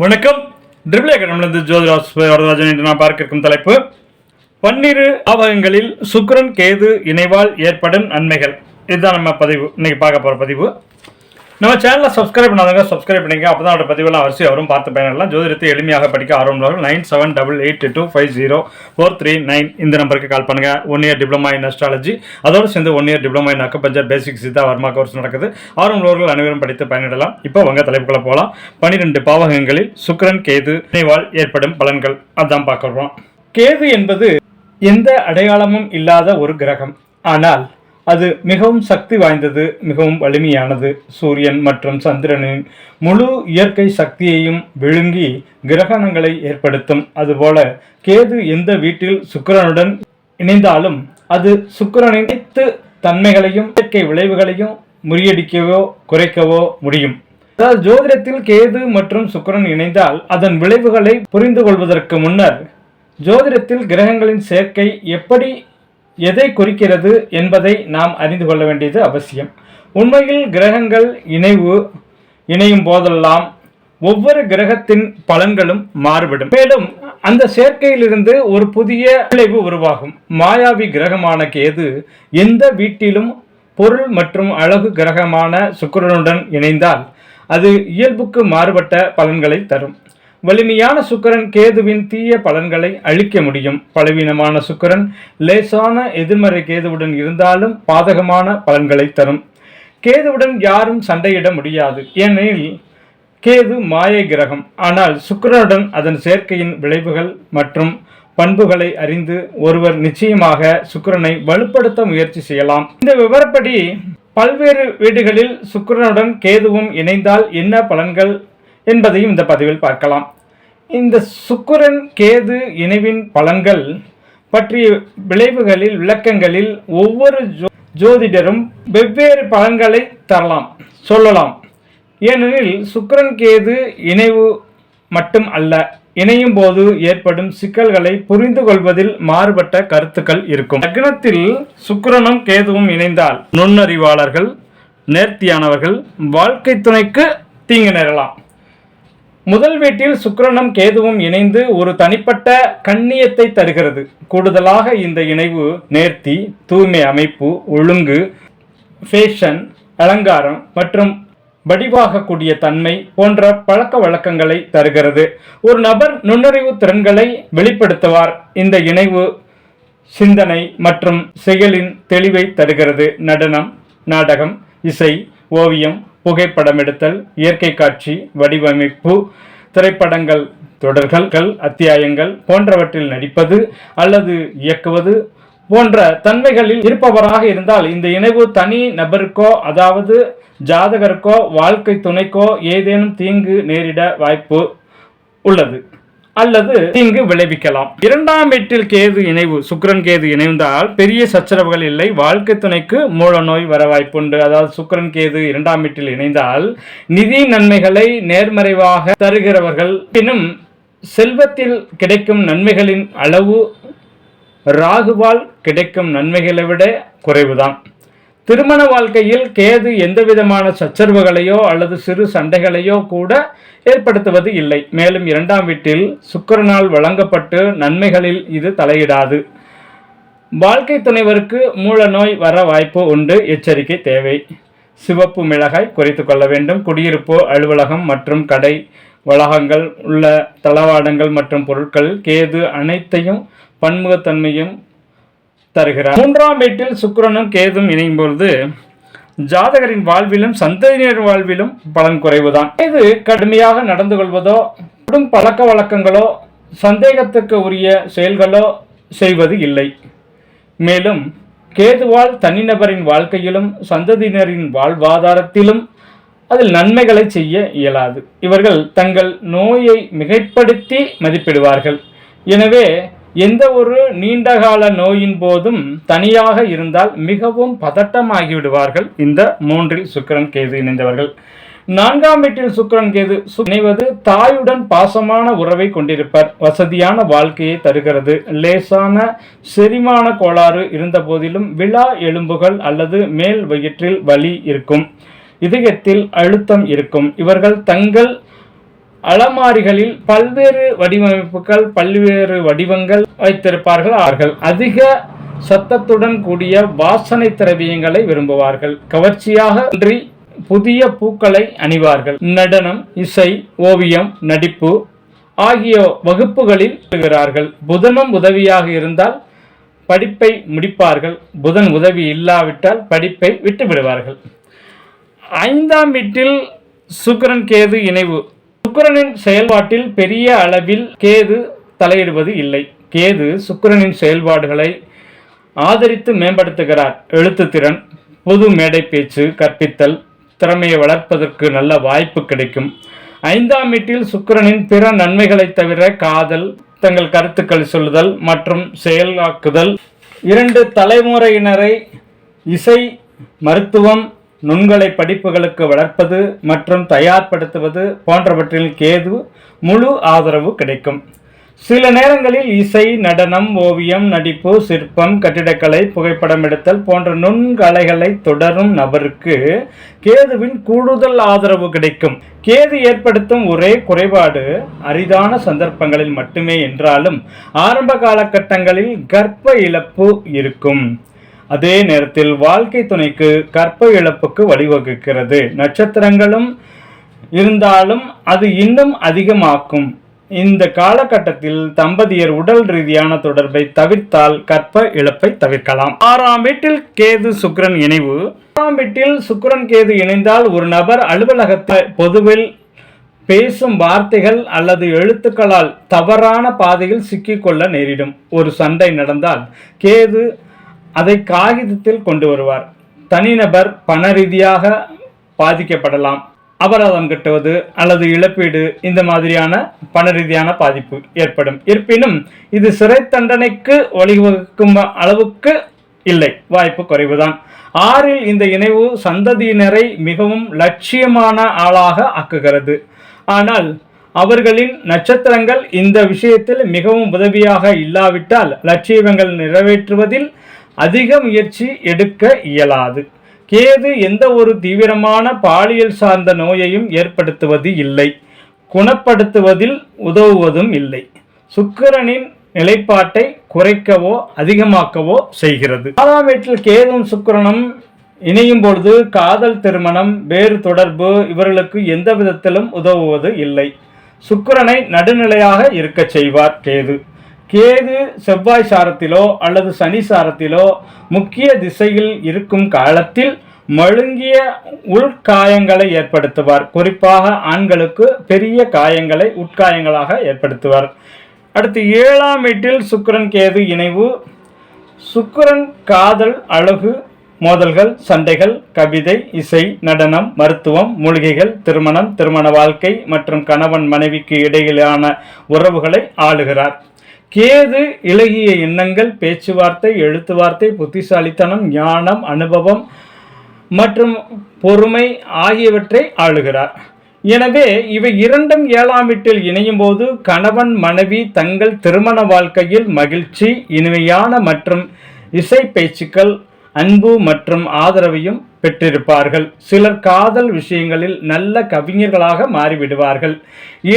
வணக்கம். ட்ரிபிள் அகாடமிலிருந்து ஜோதிராஜ் வரதராஜன் என்று நான் பார்க்க இருக்கும் தலைப்பு. பன்னிரு ஆவகங்களில் சுக்கரன் கேது இணைவால் ஏற்படும் நன்மைகள் இதுதான் நம்ம பதிவு. இன்னைக்கு பார்க்க போகிற பதிவு. நம்ம சேனலை சப்ஸ்கிரைப் பண்ணாதவங்க சப்ஸ்கிரைப் பண்ணிங்க அப்போ தான் அவரோட பதிவெல்லாம் வரிசை அவரும் பார்த்து பயனெல்லாம் ஜோதிடத்தை எளிமையாக படிக்க ஆர்வம் nine seven double eight two five zero four three nine இந்த நம்பருக்கு கால் பண்ணுங்க. One year diploma in astrology அதோடு சேர்ந்து one year diploma in acupuncture basic Siddha Varma course நடக்குது. ஆர்வமுள்ளவர்கள் அனைவரும் படித்து பயனிடலாம். இப்போ வங்க தலைப்புக்குள்ள போகலாம் பனிரெண்டு பாவகங்களில் சுக்கரன் கேது நினைவால் ஏற்படும் பலன்கள். அதான் பார்க்குறோம் கேது என்பது எந்த அடையாளமும் இல்லாத ஒரு கிரகம். ஆனால் அது மிகவும் சக்தி வாய்ந்தது மிகவும் வலிமையானது. சூரியன் மற்றும் சந்திரனின் முழு இயற்கை சக்தியையும் விழுங்கி கிரகணங்களை ஏற்படுத்தும். அதுபோல கேது எந்த வீட்டில் சுக்கிரனுடன் இணைந்தாலும் அது சுக்கிரனின் அனைத்து தன்மைகளையும் இயற்கை விளைவுகளையும் முறியடிக்கவோ குறைக்கவோ முடியும். அதாவது ஜோதிடத்தில் கேது மற்றும் சுக்கரன் இணைந்தால் அதன் விளைவுகளை புரிந்து கொள்வதற்கு முன்னர் ஜோதிடத்தில் கிரகங்களின் சேர்க்கை எப்படி எதை குறிக்கிறது என்பதை நாம் அறிந்து கொள்ள வேண்டியது அவசியம். உண்மையில் கிரகங்கள் இணைவு இணையும் போதெல்லாம் ஒவ்வொரு கிரகத்தின் பலன்களும் மாறுபடும். மேலும் அந்த சேர்க்கையிலிருந்து ஒரு புதிய விளைவு உருவாகும். மாயாவி கிரகமான கேது எந்த வீட்டிலும் பொருள் மற்றும் அழகு கிரகமான சுக்கிரனுடன் இணைந்தால் அது இயல்புக்கு மாறுபட்ட பலன்களை தரும். வலிமையான சுக்கரன் கேதுவின் தீய பலன்களை அழிக்க முடியும். பலவீனமான சுக்கிரன் லேசான எதிர்மறை கேதுவுடன் இருந்தாலும் பாதகமான பலன்களை தரும். கேதுவுடன் யாரும் சண்டையிட முடியாது. ஏனெனில் கேது மாயை கிரகம். ஆனால் சுக்கிரனுடன் அதன் சேர்க்கையின் விளைவுகள் மற்றும் பண்புகளை அறிந்து ஒருவர் நிச்சயமாக சுக்கிரனை வலுப்படுத்த முயற்சி செய்யலாம். இந்த விவரப்படி பல்வேறு வீடுகளில் சுக்கிரனுடன் கேதுவும் இணைந்தால் என்ன பலன்கள் என்பதையும் இந்த பதிவில் பார்க்கலாம். இந்த சுக்குரன் கேது இணைவின் பலன்கள் பற்றிய விளைவுகளில் விளக்கங்களில் ஒவ்வொரு ஜோ ஜோதிடரும் வெவ்வேறு பலன்களை தரலாம் சொல்லலாம். ஏனெனில் சுக்கரன் கேது இணைவு மட்டும் அல்ல இணையும் போது ஏற்படும் சிக்கல்களை புரிந்து கொள்வதில் மாறுபட்ட கருத்துக்கள் இருக்கும். லக்னத்தில் சுக்கரனும் கேதுவும் இணைந்தால் நுண்ணறிவாளர்கள் நேர்த்தியானவர்கள் வாழ்க்கை துணைக்கு தீங்கு நேரலாம். முதல் வீட்டில் சுக்கிரனும் கேதுவும் இணைந்து ஒரு தனிப்பட்ட கண்ணியத்தை தருகிறது. கூடுதலாக இந்த இணைவு நேர்த்தி தூய்மை அமைப்பு ஒழுங்கு ஃபேஷன் அலங்காரம் மற்றும் வடிவாகக்கூடிய தன்மை போன்ற பழக்க வழக்கங்களை தருகிறது. ஒரு நபர் நுண்ணறிவு திறன்களை வெளிப்படுத்துவார். இந்த இணைவு சிந்தனை மற்றும் செயலின் தெளிவை தருகிறது. நடனம் நாடகம் இசை ஓவியம் புகைப்படம் எடுத்தல் இயற்கை காட்சி வடிவமைப்பு திரைப்படங்கள் தொடர்கள் அத்தியாயங்கள் போன்றவற்றில் நடிப்பது அல்லது இயக்குவது போன்ற தன்மைகளில் இருப்பவராக இருந்தால் இந்த இணைவு தனி நபருக்கோ அதாவது ஜாதகருக்கோ வாழ்க்கை துணைக்கோ ஏதேனும் தீங்கு நேரிட வாய்ப்பு உள்ளது. அல்லது தீங்கு விளைவிக்கலாம். இரண்டாம் வீட்டில் கேது இணைவு சுக்கரன் கேது இணைந்தால் பெரிய சச்சரவுகள் இல்லை. வாழ்க்கை துணைக்கு மூல நோய் வர வாய்ப்புண்டு. அதாவது சுக்கிரன் கேது இரண்டாம் வீட்டில் இணைந்தால் நிதி நன்மைகளை நேர்மறைவாக தருகிறவர்கள். பின்னும் செல்வத்தில் கிடைக்கும் நன்மைகளின் அளவு ராகுவால் கிடைக்கும் நன்மைகளை விட குறைவுதான். திருமண வாழ்க்கையில் கேது எந்த விதமான சச்சரவுகளையோ அல்லது சிறு சண்டைகளையோ கூட ஏற்படுத்துவது இல்லை. மேலும் இரண்டாம் வீட்டில் சுக்கரனால் வழங்கப்பட்டு நன்மைகளில் இது தலையிடாது. வாழ்க்கை துணைவருக்கு மூல நோய் வர வாய்ப்பு உண்டு. எச்சரிக்கை தேவை. சிவப்பு மிளகாய் குறைத்து கொள்ள வேண்டும். குடியிருப்பு அலுவலகம் மற்றும் கடை வளாகங்கள் உள்ள தளவாடங்கள் மற்றும் பொருட்கள் கேது அனைத்தையும் பன்முகத்தன்மையும் தருகிறார். மூன்றாம் வீட்டில் சுக்கிரனும் கேதும் இணையும் பொழுது ஜாதகரின் வாழ்விலும் சந்ததியினர் வாழ்விலும் பலன் குறைவுதான். இது கடுமையாக நடந்து கொள்வதோ கடும் பழக்க வழக்கங்களோ சந்தேகத்துக்கு உரிய செயல்களோ செய்வது இல்லை. மேலும் கேதுவால் தனிநபரின் வாழ்க்கையிலும் சந்ததியினரின் வாழ்வாதாரத்திலும் அதில் நன்மைகளை செய்ய இயலாது. இவர்கள் தங்கள் நோயை மிகைப்படுத்தி மதிப்பிடுவார்கள். எனவே எந்த ஒரு நீண்டகால நோயின் போதும் தனியாக இருந்தால் மிகவும் பதட்டமாகி விடுவார்கள் இந்த மூன்றில் சுக்கிரன் கேது இணைந்தவர்கள். நான்காம் வீட்டில் சுக்கிரன் கேது சு- இணைவது தாயுடன் பாசமான உறவை கொண்டிருப்பர். வசதியான வாழ்க்கையை தருகிறது. லேசான செரிமான கோளாறு இருந்த போதிலும் விழா எலும்புகள் அல்லது மேல் வயிற்றில் வலி இருக்கும். இதயத்தில் அழுத்தம் இருக்கும். இவர்கள் தங்கள் அலமாரிகளில் பல்வேறு வடிவமைப்புகள் பல்வேறு வடிவங்கள் வைத்திருப்பார்கள். அவர்கள் அதிக சத்தத்துடன் கூடிய வாசனை திரவியங்களை விரும்புவார்கள். கவர்ச்சியாக இன்றி புதிய பூக்களை அணிவார்கள். நடனம் இசை ஓவியம் நடிப்பு ஆகிய வகுப்புகளில் இருக்கிறார்கள் புதனும் உதவியாக இருந்தால் படிப்பை முடிப்பார்கள். புதன் உதவி இல்லாவிட்டால் படிப்பை விட்டு விடுவார்கள் ஐந்தாம் வீட்டில் சுக்கரன் கேது இணைவு சுக்கிரனின் செயல்பாட்டில் பெரிய அளவில் கேது தலையிடுவது இல்லை. கேது சுக்கிரனின் செயல்பாடுகளை ஆதரித்து மேம்படுத்துகிறார். எழுத்துத்திறன் பொது மேடை பேச்சு கற்பித்தல் திறமையை வளர்ப்பதற்கு நல்ல வாய்ப்பு கிடைக்கும். ஐந்தாம் வீட்டில் சுக்கிரனின் பிற நன்மைகளை தவிர காதல் தங்கள் கருத்துக்கள் சொல்லுதல் மற்றும் செயலாக்குதல். இரண்டு தலைமுறையினரை இசை மருத்துவம் நுண்கலை படிப்புகளுக்கு வளர்ப்பது மற்றும் தயார்படுத்துவது போன்றவற்றில் கேது முழு ஆதரவு கிடைக்கும். சில நேரங்களில் இசை நடனம் ஓவியம் நடிப்பு சிற்பம் கட்டிடக்கலை புகைப்படம் எடுத்தல் போன்ற நுண்கலைகளை தொடரும் நபருக்கு கேதுவின் கூடுதல் ஆதரவு கிடைக்கும். கேது ஏற்படுத்தும் ஒரே குறைபாடு அரிதான சந்தர்ப்பங்களில் மட்டுமே என்றாலும் ஆரம்ப காலகட்டங்களில் கர்ப்ப இழப்பு இருக்கும். அதே நேரத்தில் வாழ்க்கை துணைக்கு கற்ப இழப்புக்கு வழிவகுக்கிறது. நட்சத்திரங்களும் இருந்தாலும் அது இன்னும் அதிகமாக்கும். இந்த காலகட்டத்தில் தம்பதியர் உடல் ரீதியான தொடர்பை தவிர்த்தால் கற்ப இழப்பை தவிர்க்கலாம். ஆறாம் வீட்டில் கேது சுக்கிரன் இணைவு. ஆறாம் வீட்டில் சுக்கிரன் கேது இணைந்தால் ஒரு நபர் அலுவலகத்தை பொதுவில் பேசும் வார்த்தைகள் அல்லது எழுத்துக்களால் தவறான பாதையில் சிக்கிக்கொள்ள நேரிடும். ஒரு சண்டை நடந்தால் கேது அதை காகிதத்தில் கொண்டு வருவார். தனிநபர் பண ரீதியாக பாதிக்கப்படலாம். அபராதம் கட்டுவது அல்லது இழப்பீடு இந்த மாதிரியான பண ரீதியான பாதிப்பு ஏற்படும். இருப்பினும் இது சிறை தண்டனைக்கு வழிவகுக்கும் அளவுக்கு இல்லை. வாய்ப்பு குறைவுதான். ஆறில் இந்த இணைவு சந்ததியினரை மிகவும் லட்சியமான ஆளாக ஆக்குகிறது. ஆனால் அவர்களின் நட்சத்திரங்கள் இந்த விஷயத்தில் மிகவும் உதவியாக இல்லாவிட்டால் லட்சியங்கள் நிறைவேற்றுவதில் அதிக முயற்சி எடுக்க இயலாது. கேது எந்த ஒரு தீவிரமான பாலியல் சார்ந்த நோயையும் ஏற்படுத்துவது இல்லை. குணப்படுத்துவதில் உதவுவதும் இல்லை. சுக்கிரனின் நிலைப்பாட்டை குறைக்கவோ அதிகமாக்கவோ செய்கிறது. ஆறாம் வீட்டில் கேதும் சுக்கிரனும் இணையும் பொழுது காதல் திருமணம் வேறு தொடர்பு இவர்களுக்கு எந்த விதத்திலும் உதவுவது இல்லை. சுக்கிரனை நடுநிலையாக இருக்கச் செய்வார் கேது. கேது செவ்வாய் சாரத்திலோ அல்லது சனி சாரத்திலோ முக்கிய திசையில் இருக்கும் காலத்தில் மழுங்கிய உள்காயங்களை ஏற்படுத்துவார். குறிப்பாக ஆண்களுக்கு பெரிய காயங்களை உட்காயங்களாக ஏற்படுத்துவார். அடுத்து ஏழாம் வீட்டில் சுக்கரன் கேது இணைவு. சுக்கரன் காதல் அழகு மோதல்கள் சண்டைகள் கவிதை இசை நடனம் மருத்துவம் மூலிகைகள் திருமணம் திருமண வாழ்க்கை மற்றும் கணவன் மனைவிக்கு இடையிலான உறவுகளை ஆளுகிறார். கேது இலகிய எண்ணங்கள் பேச்சுவார்த்தை எழுத்துவார்த்தை புத்திசாலித்தனம் ஞானம் அனுபவம் மற்றும் பொறுமை ஆகியவற்றை ஆளுகிறார். எனவே இவை இரண்டும் ஏழாம் வீட்டில் இணையும் போது கணவன் மனைவி தங்கள் திருமண வாழ்க்கையில் மகிழ்ச்சி இனிமையான மற்றும் இசை பேச்சுக்கள் அன்பு மற்றும் ஆதரவையும் பெற்றிருப்பார்கள். சிலர் காதல் விஷயங்களில் நல்ல கவிஞர்களாக மாறிவிடுவார்கள்.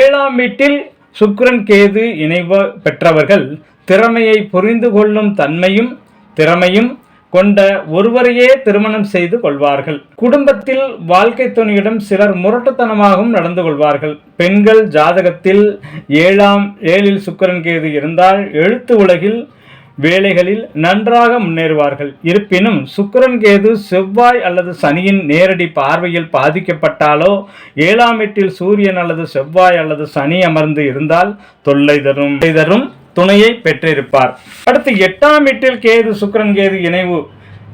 ஏழாம் வீட்டில் சுக்கிரன் கேது இணைவு பெற்றவர்கள் திறமையை புரிந்து கொள்ளும் தன்மையும் திறமையும் கொண்ட ஒருவரையே திருமணம் செய்து கொள்வார்கள். குடும்பத்தில் வாழ்க்கை துணையிடம் சிலர் முரட்டுத்தனமாகவும் நடந்து கொள்வார்கள். பெண்கள் ஜாதகத்தில் ஏழாம் ஏழில் சுக்கரன் கேது இருந்தால் எழுத்து உலகில் வேலைகளில் நன்றாக முன்னேறுவார்கள். இருப்பினும் சுக்கரன் கேது செவ்வாய் அல்லது சனியின் நேரடி பார்வையில் பாதிக்கப்பட்டாலோ ஏழாம் எட்டில் சூரியன் அல்லது செவ்வாய் அல்லது சனி அமர்ந்து இருந்தால் தொல்லை தரும். தரும். துணையை பெற்றிருப்பார். அடுத்து எட்டாம் எட்டில் கேது சுக்கரன் கேது இணைவு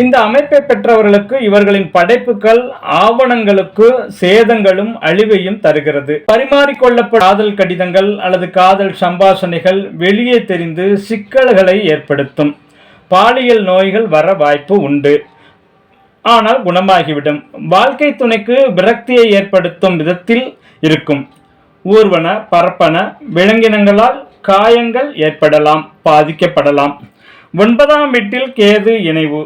இந்த அமைப்பை பெற்றவர்களுக்கு இவர்களின் படைப்புகள் ஆவணங்களுக்கு சேதங்களும் அழிவையும் தருகிறது. பரிமாறிக்கொள்ளப்பட்ட காதல் கடிதங்கள் அல்லது காதல் சம்பாஷணைகள் வெளியே தெரிந்து சிக்கல்களை ஏற்படுத்தும். பாலியல் நோய்கள் வர வாய்ப்பு உண்டு. ஆனால் குணமாகிவிடும். வாழ்க்கை துணைக்கு விரக்தியை ஏற்படுத்தும் விதத்தில் இருக்கும். ஊர்வன பரப்பன விலங்கினங்களால் காயங்கள் ஏற்படலாம் பாதிக்கப்படலாம். ஒன்பதாம் வீட்டில் கேது இணைவு.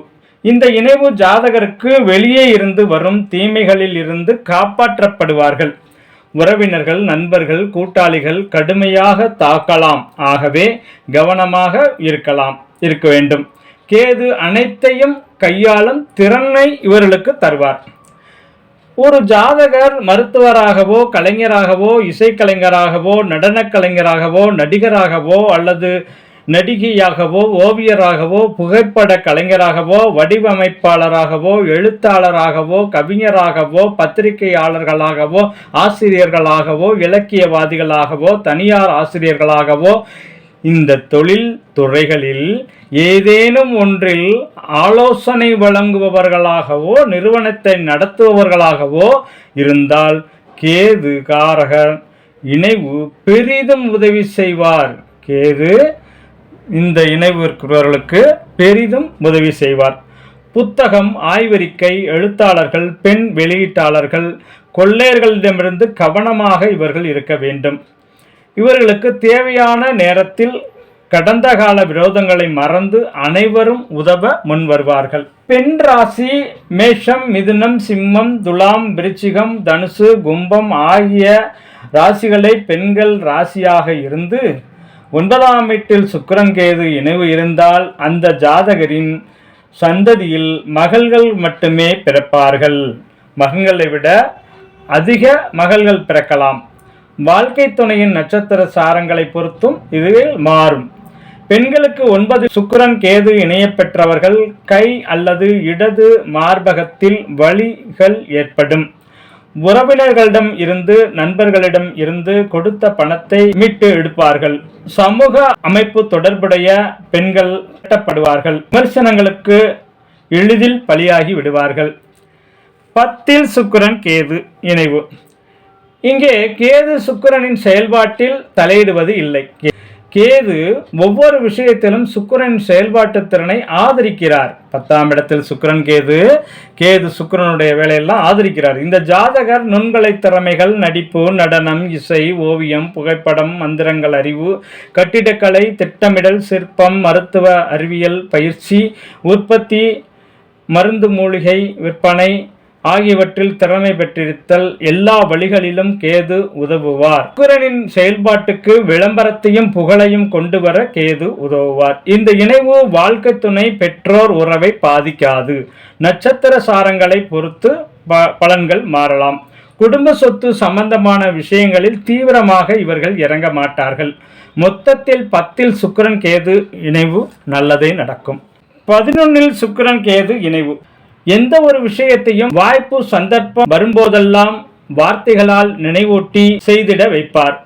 இந்த இணைவு ஜாதகருக்கு வெளியே இருந்து வரும் தீமைகளில் இருந்து காப்பாற்றப்படுவார்கள். உறவினர்கள் நண்பர்கள் கூட்டாளிகள் கடுமையாக தாக்கலாம். ஆகவே கவனமாக இருக்கலாம் இருக்க வேண்டும். கேது அனைத்தையும் கையாளும் திறனை இவர்களுக்கு தருவார். ஒரு ஜாதகர் மருத்துவராகவோ கலைஞராகவோ இசைக்கலைஞராகவோ நடனக் கலைஞராகவோ நடிகராகவோ அல்லது நடிகையாகவோ ஓவியராகவோ புகைப்பட கலைஞராகவோ வடிவமைப்பாளராகவோ எழுத்தாளராகவோ கவிஞராகவோ பத்திரிகையாளர்களாகவோ ஆசிரியர்களாகவோ இலக்கியவாதிகளாகவோ தனியார் ஆசிரியர்களாகவோ இந்த தொழில் துறைகளில் ஏதேனும் ஒன்றில் ஆலோசனை வழங்குபவர்களாகவோ நிறுவனத்தை நடத்துபவர்களாகவோ இருந்தால் கேது காரகர் இணைவு பெரிதும் உதவி செய்வார். கேது இந்த இணைவிற்குவர்களுக்கு பெரிதும் உதவி செய்வார். புத்தகம் ஆய்வறிக்கை எழுத்தாளர்கள் பெண் வெளியீட்டாளர்கள் கொள்ளையர்களிடமிருந்து கவனமாக இவர்கள் இருக்க வேண்டும். இவர்களுக்கு தேவையான நேரத்தில் கடந்த கால விரோதங்களை மறந்து அனைவரும் உதவ முன் வருவார்கள். பெண் ராசி மேஷம் மிதுனம் சிம்மம் துலாம் விருச்சிகம் தனுசு கும்பம் ஆகிய ராசிகளை பெண்கள் ராசியாக இருந்து ஒன்பதாம் வீட்டில் சுக்கிரங்கேது இணைவு இருந்தால் அந்த ஜாதகரின் சந்ததியில் மகள்கள் மட்டுமே பிறப்பார்கள். மகன்களை விட அதிக மகள்கள் பிறக்கலாம். வாழ்க்கை துணையின் நட்சத்திர சாரங்களை பொறுத்தும் இது மாறும். பெண்களுக்கு ஒன்பது சுக்கரன் கேது இணையப்பெற்றவர்கள் கை அல்லது இடது மார்பகத்தில் வலிகள் ஏற்படும். உறவினர்களிடம் இருந்து நண்பர்களிடம் இருந்து கொடுத்த பணத்தை மீட்டு எடுப்பார்கள். சமூக அமைப்பு தொடர்புடைய பெண்கள் கட்டப்படுவார்கள். விமர்சனங்களுக்கு எளிதில் பலியாகி விடுவார்கள். பத்தில் சுக்கிரன் கேது இணைவு. இங்கே கேது சுக்கிரனின் செயல்பாட்டில் தலையிடுவது இல்லை. கேது ஒவ்வொரு விஷயத்திலும் சுக்கரன் செயல்பாட்டு திறனை ஆதரிக்கிறார். பத்தாம் இடத்தில் சுக்கிரன் கேது கேது சுக்கரனுடைய வேலையெல்லாம் ஆதரிக்கிறார். இந்த ஜாதகர் நுண்கலை திறமைகள் நடிப்பு நடனம் இசை ஓவியம் புகைப்படம் மந்திரங்கள் அறிவு கட்டிடக்கலை திட்டமிடல் சிற்பம் மருத்துவ அறிவியல் பயிற்சி உற்பத்தி மருந்து மூலிகை விற்பனை ஆகியவற்றில் திறமை பெற்றிருத்தல் எல்லா வழிகளிலும் கேது உதவுவார். சுக்கிரனின் செயல்பாட்டுக்கு விளம்பரத்தையும் புகழையும் கொண்டு வர கேது உதவுவார். இந்த இணைவு வாழ்க்கை துணை பெற்றோர் உறவை பாதிக்காது. நட்சத்திர சாரங்களை பொறுத்து ப- பலன்கள் மாறலாம். குடும்ப சொத்து சம்பந்தமான விஷயங்களில் தீவிரமாக இவர்கள் இறங்க மாட்டார்கள். மொத்தத்தில் பத்தில் சுக்கிரன் கேது இணைவு நல்லதே நடக்கும். பதினொன்னில் சுக்கிரன் கேது இணைவு. எந்த ஒரு விஷயத்தையும் வாய்ப்பு சந்தர்ப்பம் வரும்போதெல்லாம் வார்த்தைகளால் நினைவூட்டி செய்திட வைப்பார்.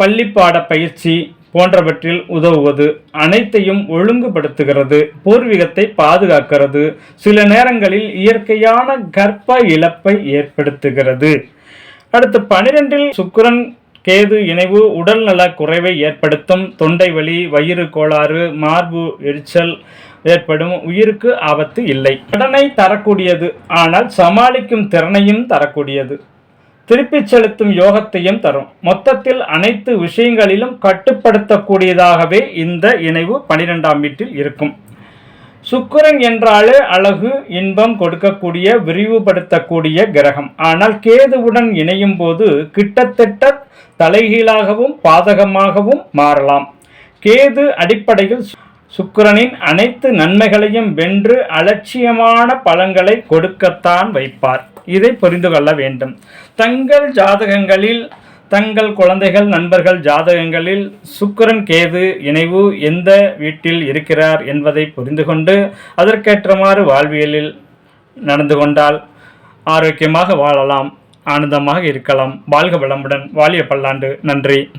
பள்ளிப்பாட பயிற்சி போன்றவற்றில் உதவுவது அனைத்தையும் ஒழுங்குபடுத்துகிறது பூர்வீகத்தை பாதுகாக்கிறது சில நேரங்களில் இயற்கையான கர்ப்ப இழப்பை ஏற்படுத்துகிறது. அடுத்து பனிரெண்டில் சுக்கரன் கேது இணைவு உடல்நல குறைவை ஏற்படுத்தும் தொண்டை வலி வயிறு கோளாறு மார்பு எரிச்சல் ஏற்படும். உயிருக்கு ஆபத்து இல்லை. கடனை தரக்கூடியது. ஆனால் சமாளிக்கும் திறனையும் தரக்கூடியது. திருப்பிச் செலுத்தும் யோகத்தையும் தரும். மொத்தத்தில் அனைத்து விஷயங்களிலும் கட்டுப்படுத்தக்கூடியதாகவே இந்த இணைவு பனிரெண்டாம் வீட்டில் இருக்கும். சுக்கிரன் என்றாலே அழகு இன்பம் கொடுக்கக்கூடிய விரிவுபடுத்தக்கூடிய கிரகம். ஆனால் கேதுவுடன் இணையும் போது கிட்டத்தட்ட தலைகீழாகவும் பாதகமாகவும் மாறலாம். கேது அடிப்படையில் சுக்கிரனின் அனைத்து நன்மைகளையும் வென்று அலட்சியமான பலன்களை கொடுக்கத்தான் வைப்பார். இதை புரிந்து கொள்ள வேண்டும். தங்கள் ஜாதகங்களில் தங்கள் குழந்தைகள் நண்பர்கள் ஜாதகங்களில் சுக்கிரன் கேது இணைவு எந்த வீட்டில் இருக்கிறார் என்பதை புரிந்து கொண்டு அதற்கேற்றமாறு வாழ்வியலில் நடந்து கொண்டால் ஆரோக்கியமாக வாழலாம் ஆனந்தமாக இருக்கலாம். வாழ்க வளமுடன். வாழிய பல்லாண்டு. நன்றி.